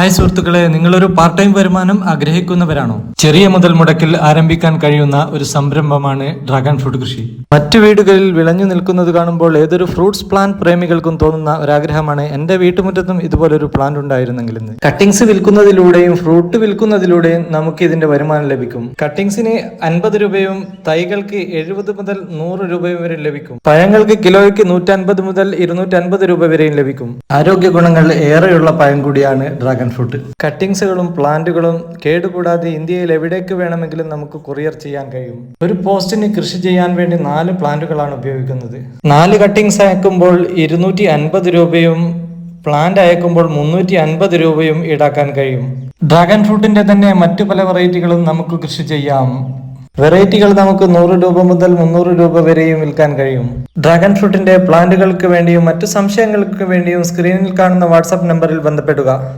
Hi സുഹൃത്തുക്കളെ നിങ്ങളൊരു part time വരുമാനം ആഗ്രഹിക്കുന്നവരാണോ? ചെറിയ മുതൽ മുടക്കിൽ ആരംഭിക്കാൻ കഴിയുന്ന ഒരു സംരംഭമാണ് ഡ്രാഗൺ ഫ്രൂട്ട് കൃഷി. മറ്റു വീടുകളിൽ വിളഞ്ഞു നിൽക്കുന്നത് കാണുമ്പോൾ ഏതൊരു ഫ്രൂട്ട്സ് പ്ലാന്റ് പ്രേമികൾക്കും തോന്നുന്ന ഒരു ഒരാഗ്രഹമാണ് എന്റെ വീട്ടുമുറ്റത്തും ഇതുപോലൊരു പ്ലാന്റ് ഉണ്ടായിരുന്നെങ്കിൽ കട്ടിങ്സ് വിൽക്കുന്നതിലൂടെയും ഫ്രൂട്ട് വിൽക്കുന്നതിലൂടെയും നമുക്ക് ഇതിന്റെ വരുമാനം ലഭിക്കും. കട്ടിങ്സിന് അൻപത് രൂപയും തൈകൾക്ക് എഴുപത് മുതൽ നൂറ് രൂപയും വരെ ലഭിക്കും. പഴങ്ങൾക്ക് കിലോയ്ക്ക് നൂറ്റൻപത് മുതൽ ഇരുന്നൂറ്റൻപത് രൂപ വരെയും ലഭിക്കും. ആരോഗ്യ ഗുണങ്ങൾ ഏറെയുള്ള പഴം കൂടിയാണ് ഡ്രാഗൺ കട്ടിങ്സുകളും പ്ലാന്റുകളും കേടുകൂടാതെ ഇന്ത്യയിൽ എവിടേക്ക് വേണമെങ്കിലും നമുക്ക് കൊറിയർ ചെയ്യാൻ കഴിയും. ഒരു പോസ്റ്റിന് കൃഷി ചെയ്യാൻ വേണ്ടി നാല് പ്ലാന്റുകളാണ് ഉപയോഗിക്കുന്നത്. നാല് കട്ടിങ്സ് അയക്കുമ്പോൾ ഇരുന്നൂറ്റി അൻപത് രൂപയും പ്ലാന്റ് അയക്കുമ്പോൾ മുന്നൂറ്റി അൻപത് രൂപയും ഈടാക്കാൻ കഴിയും. ഡ്രാഗൺ ഫ്രൂട്ടിന്റെ തന്നെ മറ്റു പല വെറൈറ്റികളും നമുക്ക് കൃഷി ചെയ്യാം. വെറൈറ്റികൾ നമുക്ക് നൂറ് രൂപ മുതൽ മുന്നൂറ് രൂപ വരെയും വിൽക്കാൻ കഴിയും. ഡ്രാഗൺ ഫ്രൂട്ടിന്റെ പ്ലാന്റുകൾക്ക് വേണ്ടിയും മറ്റു സംശയങ്ങൾക്ക് വേണ്ടിയും സ്ക്രീനിൽ കാണുന്ന വാട്സാപ്പ് നമ്പറിൽ ബന്ധപ്പെടുക.